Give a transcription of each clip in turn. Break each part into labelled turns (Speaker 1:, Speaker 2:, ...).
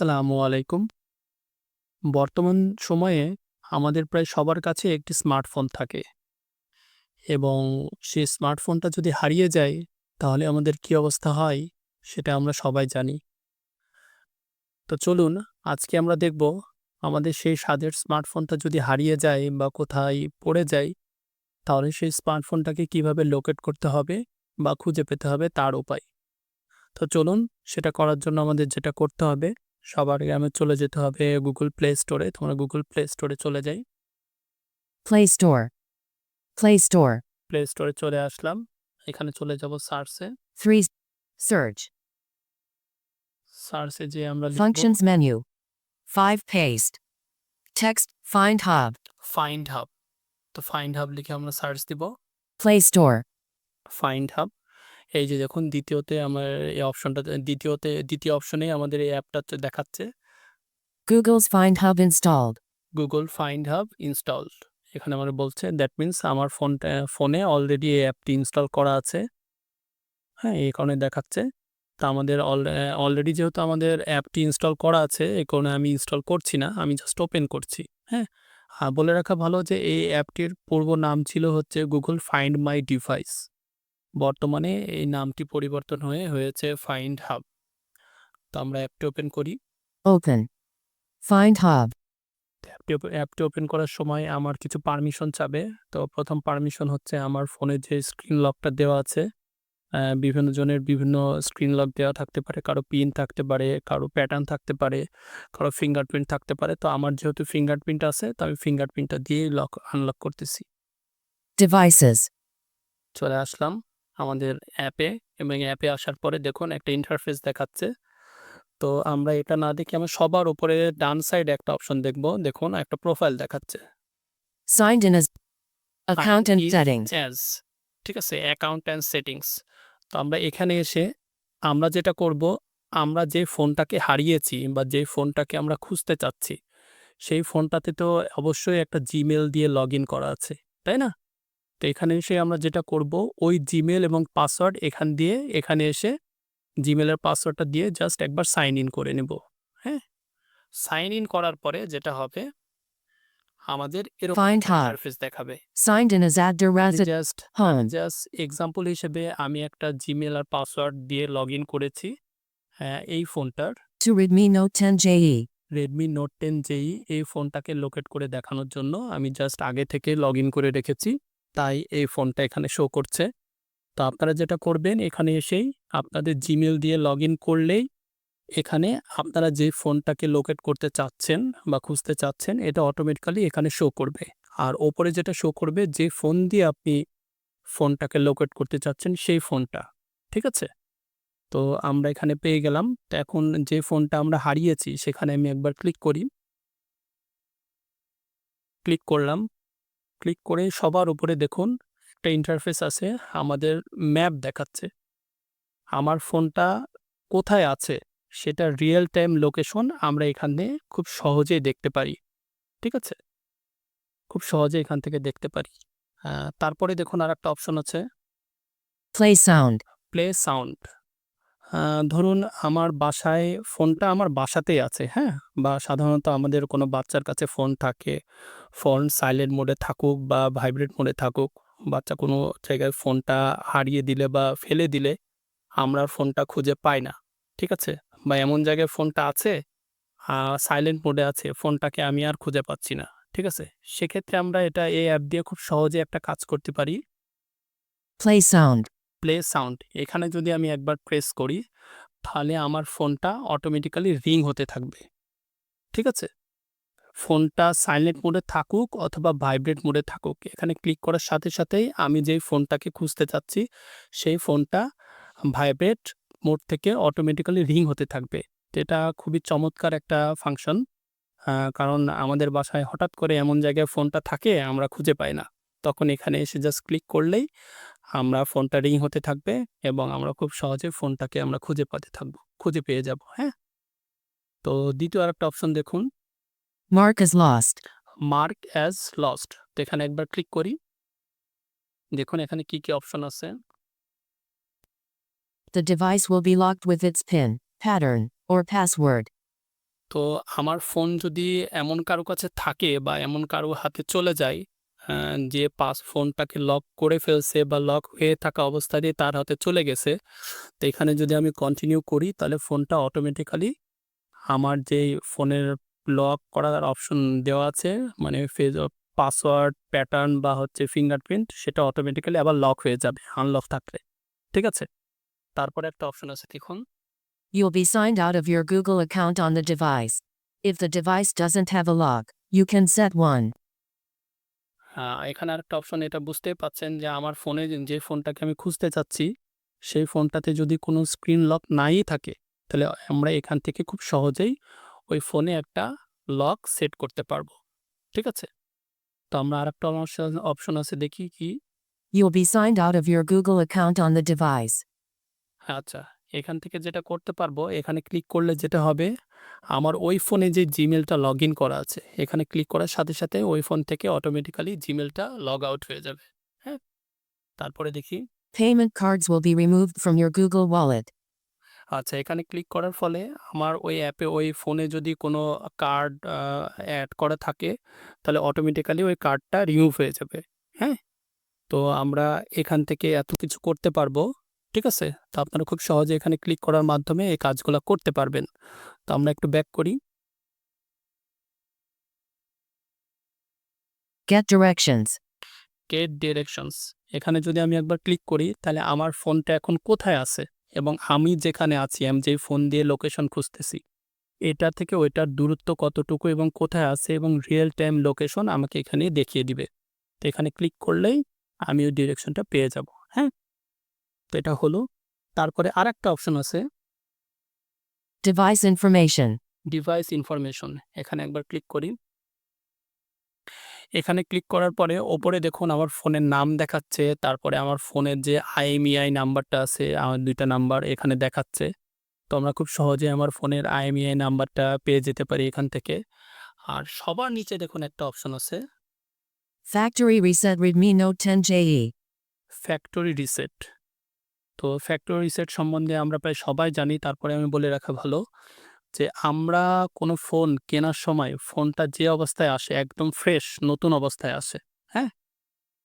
Speaker 1: আসসালামু আলাইকুম। বর্তমান সময়ে আমাদের প্রায় সবার কাছে একটি স্মার্টফোন থাকে। এবং সেই স্মার্টফোনটা যদি হারিয়ে যায়, তাহলে আমাদের কী অবস্থা হয়, সেটা আমরা সবাই জানি। তো চলুন, আজকে আমরা দেখব আমাদের সেই স্বাদের স্মার্টফোনটা যদি হারিয়ে যায় বা কোথায় পড়ে যায়, তাহলে সেই স্মার্টফোনটাকে কীভাবে লোকেট করতে হবে বা খুঁজে পেতে হবে তার উপায়। তো চলুন, সেটা করার জন্য আমাদের যেটা করতে হবে, সবার আমাদের চলে যেতে হবে Google Play Store এ। তো আমরা Google Play Store চলে যাই।
Speaker 2: Play Store. Play Store.
Speaker 1: Play Store চলে আসলাম। এখানে চলে যাব সার্চে।
Speaker 2: 3. Search.
Speaker 1: সার্চে যেয়ে আমরা
Speaker 2: Functions menu. 5. Paste. Text. Find Hub.
Speaker 1: Find Hub. তো Find Hub লিখে আমরা সার্চ দিব।
Speaker 2: Play Store.
Speaker 1: Find Hub. এই যে দেখুন দ্বিতীয়তে আমার এই অপশনটাতে দ্বিতীয়তে দ্বিতীয় অপশনে আমাদের এই অ্যাপটা দেখাচ্ছে।
Speaker 2: Google's Find Hub installed.
Speaker 1: Google Find Hub installed. এখানে আমার বলছে দ্যাট মিনস আমার ফোনটা ফোনে অলরেডি এই অ্যাপটি ইনস্টল করা আছে। হ্যাঁ, এই কারণে দেখাচ্ছে। তা আমাদের অল অলরেডি যেহেতু আমাদের অ্যাপটি ইনস্টল করা আছে, এই কারণে আমি ইনস্টল করছি না। আমি জাস্ট ওপেন করছি। হ্যাঁ? আর বলে রাখা ভালো যে এই অ্যাপটির পূর্ব নাম ছিল হচ্ছে গুগল ফাইন্ড মাই Device. বর্তমানে এই নামটি পরিবর্তন হয়ে হয়েছে Find হাব তো আমরা অ্যাপটি ওপেন করি।
Speaker 2: Open. Find Hub.
Speaker 1: অ্যাপটি অ্যাপটি ওপেন করার সময় আমার কিছু পারমিশন চাবে। তো প্রথম পারমিশন হচ্ছে আমার ফোনে যে স্ক্রিন লকটা দেওয়া আছে, বিভিন্ন জনের বিভিন্ন স্ক্রিন লক দেওয়া থাকতে পারে। কারও পিন থাকতে পারে, কারও প্যাটার্ন থাকতে পারে, কারও ফিঙ্গারপ্রিন্ট থাকতে পারে। তো আমার যেহেতু ফিঙ্গারপ্রিন্ট আছে, তো আমি ফিঙ্গারপ্রিন্টটা দিয়েই লক আনলক করতেছি।
Speaker 2: Devices.
Speaker 1: চলে আসলাম আমাদের অ্যাপে এবং অ্যাপে আসার পরে দেখুন একটা ইন্টারফেস দেখাচ্ছে। তো আমরা এটা না দেখে আমরা সবার উপরে ডান সাইডে একটা অপশন দেখব। দেখুন একটা প্রোফাইল দেখাচ্ছে।
Speaker 2: In as Account and
Speaker 1: Is ঠিক আছে? Account and settings. তো আমরা এখানে এসে আমরা যেটা করব, আমরা যে ফোনটাকে হারিয়েছি বা যে ফোনটাকে আমরা খুঁজতে চাচ্ছি, সেই ফোনটাতে তো অবশ্যই একটা জিমেল দিয়ে লগইন করা আছে। তাই না? তো এখানে এসে আমরা যেটা করব, ওই জিমেল এবং পাসওয়ার্ড এখান দিয়ে এখানে এসে এর পাসওয়ার্ডটা দিয়ে জাস্ট একবার সাইন ইন করে নেব। হ্যাঁ? সাইন ইন করার পরে যেটা হবে, আমাদের এরকম একটা দেখাবে।
Speaker 2: Adder Razid
Speaker 1: just. Just example হিসেবে আমি একটা জিমেল আর পাসওয়ার্ড দিয়ে লগইন করেছি। হ্যাঁ, এই ফোনটার
Speaker 2: To Redmi Note 10 JE.
Speaker 1: Redmi Note 10 JE এই ফোনটাকে লোকেট করে দেখানোর জন্য আমি জাস্ট আগে থেকে লগইন করে রেখেছি। তাই এই ফোনটা এখানে শো করছে। তো আপনারা যেটা করবেন এখানে এসেই আপনাদের জিমেল দিয়ে লগইন করলেই এখানে আপনারা যে ফোনটাকে লোকেট করতে চাচ্ছেন বা খুঁজতে চাচ্ছেন, এটা অটোমেটিক্যালি এখানে শো করবে। আর ওপরে যেটা শো করবে যে ফোন দিয়ে আপনি ফোনটাকে লোকেট করতে চাচ্ছেন, সেই ফোনটা। ঠিক আছে? তো আমরা এখানে পেয়ে গেলাম। তো এখন যে ফোনটা আমরা হারিয়েছি, সেখানে আমি একবার ক্লিক করি। ক্লিক করলাম। ক্লিক করে সবার উপরে দেখুন একটা ইন্টারফেস আছে। আমাদের ম্যাপ দেখাচ্ছে। আমার ফোনটা কোথায় আছে, সেটা রিয়েল টাইম লোকেশন আমরা এখানে খুব সহজেই দেখতে পারি। ঠিক আছে? খুব সহজে এখান থেকে দেখতে পারি। তারপরে দেখুন আর একটা অপশন আছে।
Speaker 2: Play sound
Speaker 1: play sound. ধরুন আমার বাসায় ফোনটা আমার বাসাতেই আছে, হ্যাঁ? বা সাধারণত আমাদের কোনো বাচ্চার কাছে ফোন থাকে। ফোন সাইলেন্ট মোডে থাকুক বা ভাইব্রেট মোডে থাকুক, বাচ্চা কোনো জায়গায় ফোনটা হারিয়ে দিলে বা ফেলে দিলে আমরা ফোনটা খুঁজে পাই না। ঠিক আছে? বা এমন জায়গায় ফোনটা আছে, সাইলেন্ট মোডে আছে, ফোনটাকে আমি আর খুঁজে পাচ্ছি না। ঠিক আছে? সেক্ষেত্রে আমরা এটা এই অ্যাপ দিয়ে খুব সহজে একটা কাজ করতে পারি।
Speaker 2: Play sound
Speaker 1: play sound. এখানে যদি আমি একবার প্রেস করি, তাহলে আমার ফোনটা অটোমেটিক্যালি রিং হতে থাকবে। ঠিক আছে? ফোনটা সাইলেন্ট মোডে থাকুক অথবা ভাইব্রেট মোডে থাকুক, এখানে ক্লিক করার সাথে সাথেই আমি যেই ফোনটাকে খুঁজতে চাচ্ছি, সেই ফোনটা ভাইব্রেট মোড থেকে অটোমেটিক্যালি রিং হতে থাকবে। এটা খুবই চমৎকার একটা ফাংশন। কারণ আমাদের বাসায় হঠাৎ করে এমন জায়গায় ফোনটা থাকে, আমরা খুঁজে পাই না। তখন এখানে এসে জাস্ট ক্লিক করলেই আমরা ফোনটা রিং হতে থাকবে এবং আমরা খুব সহজে ফোনটাকে আমরা খুঁজে পাতে থাকব খুঁজে পেয়ে যাব। হ্যাঁ? তো দ্বিতীয় আর একটা অপশন দেখুন।
Speaker 2: Mark as lost.
Speaker 1: Mark as lost. তো এখানে একবার ক্লিক করি। দেখুন এখানে কি, কি অপশন আছে।
Speaker 2: The device will be locked with its PIN, pattern, or password.
Speaker 1: তো আমার ফোন যদি এমন কারও কাছে থাকে বা এমন কারও হাতে চলে যায় যে পাস ফোনটাকে লক করে ফেলছে বা লক হয়ে থাকা অবস্থাতেই তার হাতে চলে গেছে। তো এখানে যদি আমি কন্টিনিউ করি তাহলে ফোনটা অটোমেটিক্যালি আমার যেই ফোনের লক করার অপশন দেওয়া আছে মানে ফেজ পাসওয়ার্ড, প্যাটার্ন বা হচ্ছে ফিঙ্গারপ্রিন্ট সেটা অটোমেটিক্যালি আবার লক হয়ে যাবে আনলক থাকলে। ঠিক আছে? তারপরে একটা অপশন আছে দেখুন।
Speaker 2: You'll be signed out of your Google account on the device. If the device doesn't have a lock, you can set one.
Speaker 1: আ এখানে আরেকটা অপশন এটা বুঝতেই পাচ্ছেন যে আমার ফোনে যে ফোনটাকে আমি খুঁজতে চাচ্ছি, সেই ফোনটাতে যদি কোনো স্ক্রিন লক নাই থাকে, তাহলে আমরা এখান থেকে খুব সহজেই ওই ফোনে একটা লক সেট করতে পারব। ঠিক আছে? তো আমরা আরেকটা অপশন অপশন আছে দেখি কি?
Speaker 2: You'll be signed out of your Google account on the device.
Speaker 1: আচ্ছা, এখান থেকে যেটা করতে পারব, এখানে ক্লিক করলে যেটা হবে, আমার ওই ফোনে যে জিমেলটা লগ ইন করা আছে, এখানে ক্লিক করার সাথে, সাথে ওই ফোন থেকে অটোমেটিক্যালি জিমেলটা লগ আউট হয়ে যাবে। হ্যাঁ? তারপরে দেখি।
Speaker 2: Payment cards will be removed from your Google Wallet.
Speaker 1: আচ্ছা, এখানে ক্লিক করার ফলে আমার ওই অ্যাপে ওই ফোনে যদি কোনো কার্ড অ্যাড এড করা থাকে, তাহলে অটোমেটিক্যালি ওই কার্ডটা রিমুভ হয়ে যাবে। হ্যাঁ? তো আমরা এখান থেকে এত কিছু করতে পারব। ঠিক আছে? তো আপনারা খুব সহজে এখানে ক্লিক করার মাধ্যমে এই কাজগুলো করতে পারবেন। তো আমরা একটু ব্যাক করি।
Speaker 2: Get directions.
Speaker 1: গেট ডিরেকশনস এখানে যদি আমি একবার ক্লিক করি, তাহলে আমার ফোনটা এখন কোথায় আছে এবং আমি যেখানে আছি, আমি যেই ফোন দিয়ে লোকেশন খুঁজতেছি, এটা থেকে ওইটার দূরত্ব কতটুকু এবং কোথায় আছে এবং রিয়েল টাইম লোকেশন আমাকে এখানে দেখিয়ে দিবে। তো এখানে ক্লিক করলেই আমি ওই ডিরেকশনটা পেয়ে যাব। হ্যাঁ? তো এটা হলো। তারপরে আরেকটা অপশন আছে।
Speaker 2: Device information.
Speaker 1: ডিভাইস ইনফরমেশন এখানে একবার ক্লিক করি। এখানে ক্লিক করার পরে ওপরে দেখুন আমার ফোনের নাম দেখাচ্ছে। তারপরে আমার ফোনের যে IMEI নাম্বারটা আছে, আমার দুইটা নাম্বার এখানে দেখাচ্ছে। তো আমরা খুব সহজেই আমার ফোনের IMEI নাম্বারটা পেয়ে যেতে পারি এখান থেকে। আর সবার নিচে দেখুন একটা অপশন আছে।
Speaker 2: Factory reset Redmi Note E. 10JE.
Speaker 1: Factory reset. তো ফ্যাক্টরি রিসেট সম্বন্ধে আমরা প্রায় সবাই জানি। তারপরে আমি বলে রাখা ভালো যে আমরা কোনো ফোন কেনার সময় ফোনটা যে অবস্থায় আসে একদম ফ্রেশ নতুন অবস্থায় আসে। হ্যাঁ?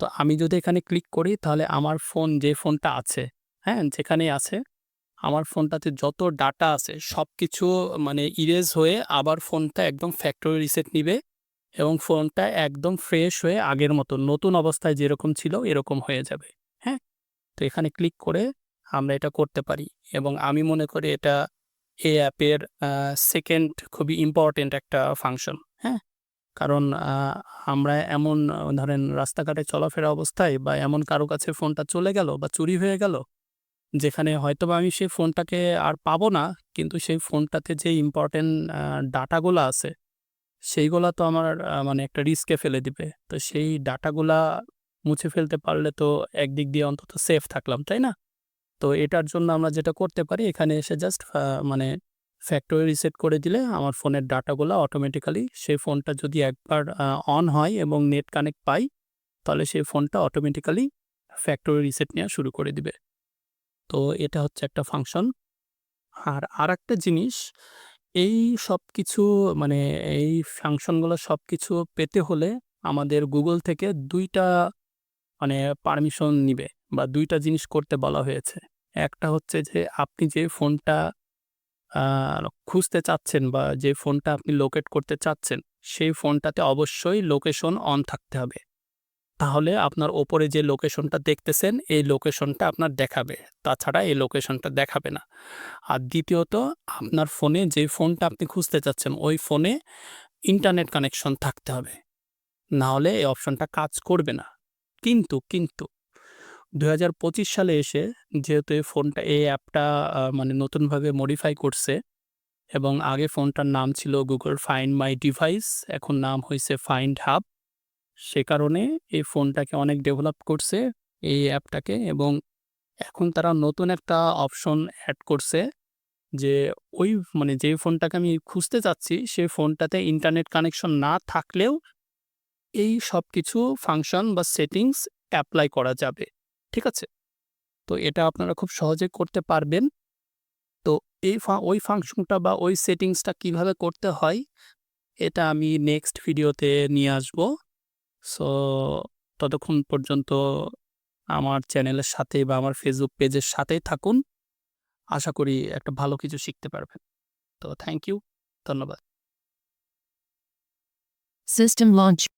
Speaker 1: তো আমি যদি এখানে ক্লিক করি তাহলে আমার ফোন যে ফোনটা আছে, হ্যাঁ? যেখানেই আছে, আমার ফোনটাতে যত ডাটা আছে সবকিছু মানে ইরেজ হয়ে আবার ফোনটা একদম ফ্যাক্টরি রিসেট নিবে এবং ফোনটা একদম ফ্রেশ হয়ে আগের মতো নতুন অবস্থায় যেরকম ছিল এরকম হয়ে যাবে। হ্যাঁ? তো এখানে ক্লিক করে আমরা এটা করতে পারি এবং আমি মনে করি এটা এই অ্যাপের সেকেন্ড খুবই ইম্পর্টেন্ট একটা ফাংশন। হ্যাঁ? কারণ আমরা এমন ধরেন রাস্তাঘাটে চলাফেরা অবস্থায় বা এমন কারও কাছে ফোনটা চলে গেল বা চুরি হয়ে গেল, যেখানে হয়তো বা আমি সেই ফোনটাকে আর পাবো না, কিন্তু সেই ফোনটাতে যে ইম্পর্টেন্ট ডাটাগুলা আছে, সেইগুলা তো আমার মানে একটা রিস্কে ফেলে দিবে। তো সেই ডাটাগুলা মুছে ফেলতে পারলে তো একদিক দিয়ে অন্তত সেফ থাকলাম, তাই না? তো এটার জন্য আমরা যেটা করতে পারি এখানে এসে জাস্ট মানে ফ্যাক্টরি রিসেট করে দিলে আমার ফোনের ডাটাগুলা অটোমেটিক্যালি সেই ফোনটা যদি একবার অন হয় এবং নেট কানেক্ট পাই, তাহলে সেই ফোনটা অটোমেটিক্যালি ফ্যাক্টরি রিসেট নেওয়া শুরু করে দিবে। তো এটা হচ্ছে একটা ফাংশন। আর আর একটা জিনিস, এই সব কিছু মানে এই ফাংশনগুলো সব কিছু পেতে হলে আমাদের গুগল থেকে দুইটা মানে পারমিশন নিবে বা দুইটা জিনিস করতে বলা হয়েছে। একটা হচ্ছে যে আপনি যে ফোনটা খুঁজতে চাচ্ছেন বা যে ফোনটা আপনি লোকেট করতে চাচ্ছেন, সেই ফোনটাতে অবশ্যই লোকেশন অন থাকতে হবে। তাহলে আপনার ওপরে যে লোকেশনটা দেখতেছেন, এই লোকেশনটা আপনার দেখাবে। তাছাড়া এই লোকেশনটা দেখাবে না। আর দ্বিতীয়ত আপনার ফোনে যে ফোনটা আপনি খুঁজতে চাচ্ছেন, ওই ফোনে ইন্টারনেট কানেকশন থাকতে হবে। না হলে এই অপশনটা কাজ করবে না। কিন্তু, কিন্তু ২০২৫ সালে এসে যেহেতু এই ফোনটা এই অ্যাপটা মানে নতুনভাবে মডিফাই করছে এবং আগে ফোনটার নাম ছিল গুগল Find মাই ডিভাইস এখন নাম হয়েছে Find হাব সে কারণে এই ফোনটাকে অনেক ডেভেলপ করছে এই অ্যাপটাকে এবং এখন তারা নতুন একটা অপশন অ্যাড করছে যে ওই মানে যে ফোনটাকে আমি খুঁজতে চাচ্ছি, সেই ফোনটাতে ইন্টারনেট কানেকশন না থাকলেও এই সব কিছু ফাংশন বা সেটিংস অ্যাপ্লাই করা যাবে। ঠিক আছে? তো এটা আপনারা খুব সহজে করতে পারবেন। তো এই ওই ফাংশনটা বা ওই সেটিংসটা কীভাবে করতে হয়, এটা আমি নেক্সট ভিডিওতে নিয়ে আসব সো, ততক্ষণ পর্যন্ত আমার চ্যানেলের সাথে বা আমার ফেসবুক পেজের সাথেই থাকুন আশা করি একটা ভালো কিছু শিখতে পারবেন তো থ্যাংক ইউ ধন্যবাদ
Speaker 2: সিস্টেম launch.